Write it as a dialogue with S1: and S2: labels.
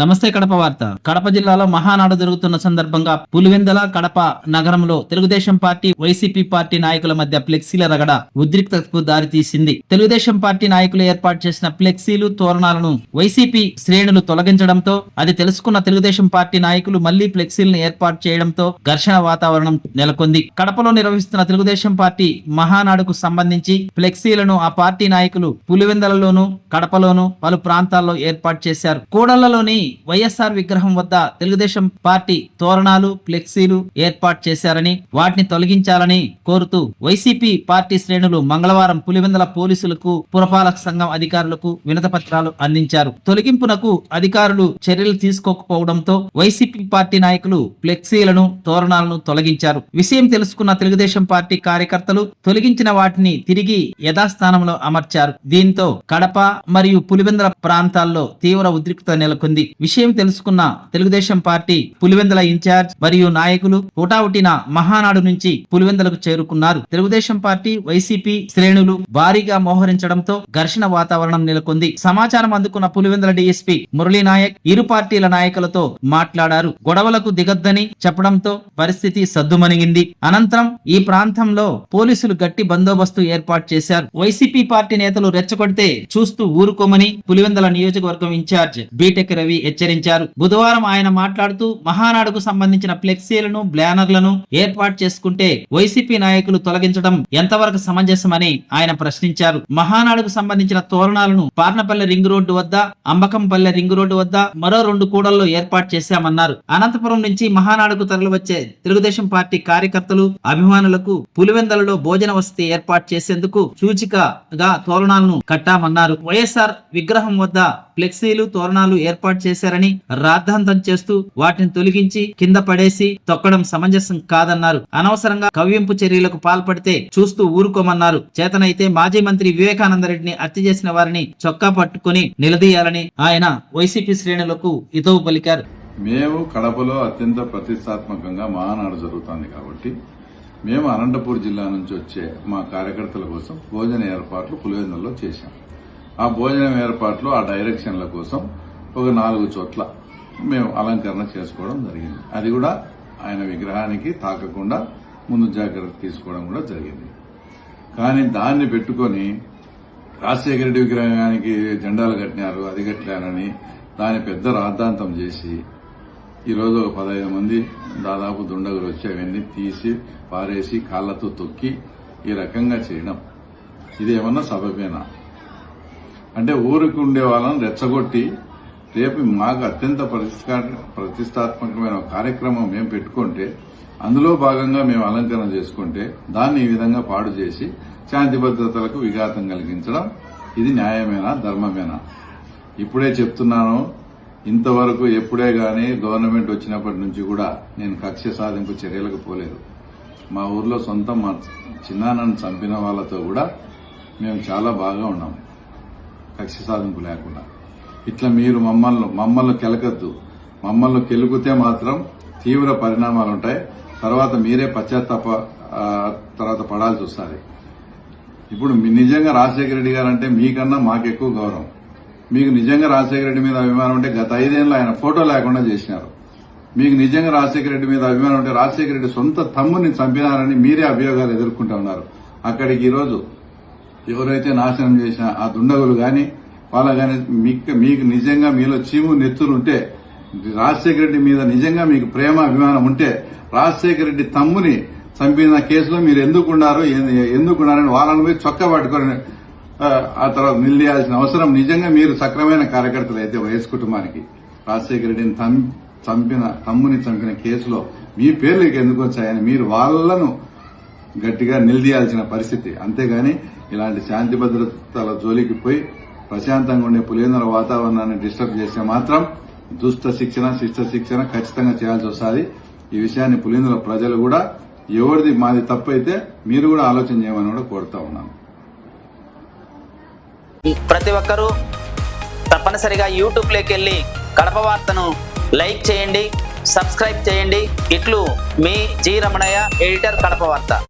S1: నమస్తే కడప వార్త. కడప జిల్లాలో మహానాడు జరుగుతున్న సందర్భంగా పులివెందల కడప నగరంలో తెలుగుదేశం పార్టీ వైసీపీ పార్టీ నాయకుల మధ్య ఫ్లెక్సీల రగడ ఉద్రిక్తతకు దారితీసింది తెలుగుదేశం పార్టీ నాయకులు ఏర్పాటు చేసిన ఫ్లెక్సీలు తోరణాలను వైసీపీ శ్రేణులు తొలగించడంతో అది తెలుసుకున్న తెలుగుదేశం పార్టీ నాయకులు మళ్ళీ ఫ్లెక్సీలను ఏర్పాటు చేయడంతో ఘర్షణ వాతావరణం నెలకొంది. కడపలో నిర్వహిస్తున్న తెలుగుదేశం పార్టీ మహానాడుకు సంబంధించి ఫ్లెక్సీలను ఆ పార్టీ నాయకులు పులివెందలలోను కడపలోను పలు ప్రాంతాల్లో ఏర్పాటు చేశారు. కూడళ్ళలోని వైఎస్ఆర్ విగ్రహం వద్ద తెలుగుదేశం పార్టీ తోరణాలు ఫ్లెక్సీలు ఏర్పాటు చేశారని వాటిని తొలగించాలని కోరుతూ వైసీపీ పార్టీ శ్రేణులు మంగళవారం పులివెందల పోలీసులకు పురపాలక సంఘం అధికారులకు వినత పత్రాలు అందించారు. తొలగింపునకు అధికారులు చర్యలు తీసుకోకపోవడంతో వైసీపీ పార్టీ నాయకులు ఫ్లెక్సీలను తోరణాలను తొలగించారు. విషయం తెలుసుకున్న తెలుగుదేశం పార్టీ కార్యకర్తలు తొలగించిన వాటిని తిరిగి యథాస్థానంలో అమర్చారు. దీంతో కడప మరియు పులివెందల ప్రాంతాల్లో తీవ్ర ఉద్రిక్తత నెలకొంది. విషయం తెలుసుకున్న తెలుగుదేశం పార్టీ పులివెందల ఇన్ఛార్జ్ మరియు నాయకులు హుటాహుటిన మహానాడు నుంచి పులివెందలకు చేరుకున్నారు. తెలుగుదేశం పార్టీ వైసీపీ శ్రేణులు భారీగా మోహరించడంతో ఘర్షణ వాతావరణం నెలకొంది. సమాచారం అందుకున్న పులివెందల డీఎస్పీ మురళీ నాయక్ ఇరు పార్టీల నాయకులతో మాట్లాడారు. గొడవలకు దిగద్దని చెప్పడంతో పరిస్థితి సద్దుమణిగింది. అనంతరం ఈ ప్రాంతంలో పోలీసులు గట్టి బందోబస్తు ఏర్పాటు చేశారు. వైసీపీ పార్టీ నేతలు రెచ్చగొడితే చూస్తూ ఊరుకోమని పులివెందల నియోజకవర్గం ఇన్ఛార్జ్ బీటెక్ రవి హెచ్చరించారు. బుధవారం ఆయన మాట్లాడుతూ మహానాడుకు సంబంధించిన ఫ్లెక్సీలను బ్లానర్లను ఏర్పాటు చేసుకుంటే వైసీపీ నాయకులు తొలగించడం ఎంతవరకు సమంజసమని ఆయన ప్రశ్నించారు. మహానాడుకు సంబంధించిన తోరణాలను పార్నపల్లె రింగ్ రోడ్డు వద్ద అంబకంపల్లె రింగ్ రోడ్డు వద్ద మరో రెండు కూడల్లో ఏర్పాటు చేశామన్నారు. అనంతపురం నుంచి మహానాడుకు తరలివచ్చే తెలుగుదేశం పార్టీ కార్యకర్తలు అభిమానులకు పులివెందలలో భోజన వసతి ఏర్పాటు చేసేందుకు సూచికగా తోరణాలను కట్టామన్నారు. వైఎస్ఆర్ విగ్రహం వద్ద ఫ్లెక్సీలు తోరణాలు ఏర్పాటు చేశారని రాద్ధాంతం చేస్తూ వాటిని తొలగించి కింద పడేసి తొక్కడం సమంజసం కాదన్నారు. అనవసరంగా కవ్వింపు చర్యలకు పాల్పడితే చూస్తూ ఊరుకోమన్నారు. చేతనైతే మాజీ మంత్రి వివేకానందరెడ్డిని హత్య చేసిన వారిని చొక్కా పట్టుకుని నిలదీయాలని ఆయన వైసీపీ శ్రేణులకు హితవు పలికారు.
S2: మేము కడపలో అత్యంత ప్రతిష్టాత్మకంగా మహానాడు జరుగుతోంది కాబట్టి మేము అనంతపూర్ జిల్లా నుంచి వచ్చే మా కార్యకర్తల కోసం భోజన ఏర్పాట్లు పులివెందుల్లో చేశాం. ఆ భోజనం ఏర్పాట్లు ఆ డైరెక్షన్ల కోసం ఒక నాలుగు చోట్ల మేము అలంకరణ చేసుకోవడం జరిగింది. అది కూడా ఆయన విగ్రహానికి తాకకుండా ముందు జాగ్రత్త తీసుకోవడం కూడా జరిగింది. కానీ దాన్ని పెట్టుకొని రాజశేఖర రెడ్డి విగ్రహానికి జెండాలు కట్టినారు అది కట్టినారని దాన్ని పెద్ద రాద్ధాంతం చేసి ఈరోజు ఒక పదహైదు మంది దాదాపు దుండగులు వచ్చి అవన్నీ తీసి పారేసి కాళ్ళతో తొక్కి ఈ రకంగా చేయడం. ఇది ఏమన్నా సబబేనా? అంటే ఊరికి ఉండే వాళ్ళని రెచ్చగొట్టి రేపు మాకు అత్యంత ప్రతిష్టాత్మకమైన కార్యక్రమం మేము పెట్టుకుంటే అందులో భాగంగా మేము అలంకరణ చేసుకుంటే దాన్ని ఈ విధంగా పాడు చేసి శాంతి భద్రతలకు విఘాతం కలిగించడం ఇది న్యాయమేనా ధర్మమేనా? ఇప్పుడే చెప్తున్నాను ఇంతవరకు ఎప్పుడే గాని గవర్నమెంట్ వచ్చినప్పటి నుంచి కూడా నేను కక్ష సాధింపు చర్యలకు పోలేదు. మా ఊర్లో సొంత మా చిన్నాన్నను చంపిన వాళ్ళతో కూడా మేము చాలా బాగా ఉన్నాం. కక్ష సాధింపు లేకుండా. ఇట్లా మీరు మమ్మల్ని మమ్మల్ని కెలకద్దు. మమ్మల్ని కెలుకుతే మాత్రం తీవ్ర పరిణామాలు ఉంటాయి. తర్వాత మీరే పశ్చాత్తాప తర్వాత పడాల్సి వస్తుంది. ఇప్పుడు నిజంగా రాజశేఖర రెడ్డి గారు అంటే మీకన్నా మాకు ఎక్కువ గౌరవం. మీకు నిజంగా రాజశేఖర రెడ్డి మీద అభిమానం ఉంటే గత ఐదేళ్ళు ఆయన ఫోటో లేకుండా చేసినారు. మీకు నిజంగా రాజశేఖర రెడ్డి మీద అభిమానం ఉంటే రాజశేఖర రెడ్డి సొంత తమ్ముని చంపినారని మీరే అభియోగాలు ఎదుర్కొంటూ ఉన్నారు. అక్కడికి ఈరోజు ఎవరైతే నాశనం చేసిన ఆ దుండగులు కానీ వాళ్ళ కానీ మీకు మీకు నిజంగా మీలో చీము నెత్తులు ఉంటే రాజశేఖర రెడ్డి మీద నిజంగా మీకు ప్రేమ అభిమానం ఉంటే రాజశేఖర రెడ్డి తమ్ముని చంపిన కేసులో మీరు ఎందుకున్నారు ఎందుకున్నారని వాళ్ళని పోయి చొక్క పట్టుకొని ఆ, తర్వాత నిలదీయాల్సిన అవసరం నిజంగా మీరు సక్రమైన కార్యకర్తలు అయితే వైఎస్ కుటుంబానికి. రాజశేఖర రెడ్డిని తం- చంపిన తమ్ముని చంపిన కేసులో మీ పేర్లు ఎందుకు వచ్చాయని మీరు వాళ్ళను గట్టిగా నిలదీయాల్సిన పరిస్థితి. అంతేగాని ఇలాంటి శాంతి భద్రతల జోలికి పోయి ప్రశాంతంగా ఉండే పులివెందుల వాతావరణాన్ని డిస్టర్బ్ చేస్తే మాత్రం దుష్ట శిక్షణ శిష్ట శిక్షణ ఖచ్చితంగా చేయాల్సి వస్తుంది. ఈ విషయాన్ని పులివెందుల ప్రజలు కూడా ఎవరిది మాది తప్పు అయితే మీరు కూడా ఆలోచన చేయమని కూడా కోరుతా ఉన్నాను
S1: ప్రతి ఒక్కరూ తప్పనిసరిగా యూట్యూబ్లోకి వెళ్ళి కడప వార్తను లైక్ చేయండి సబ్స్క్రైబ్ చేయండి. ఇట్లు మీ జి రమణయ్య ఎడిటర్ కడప వార్త.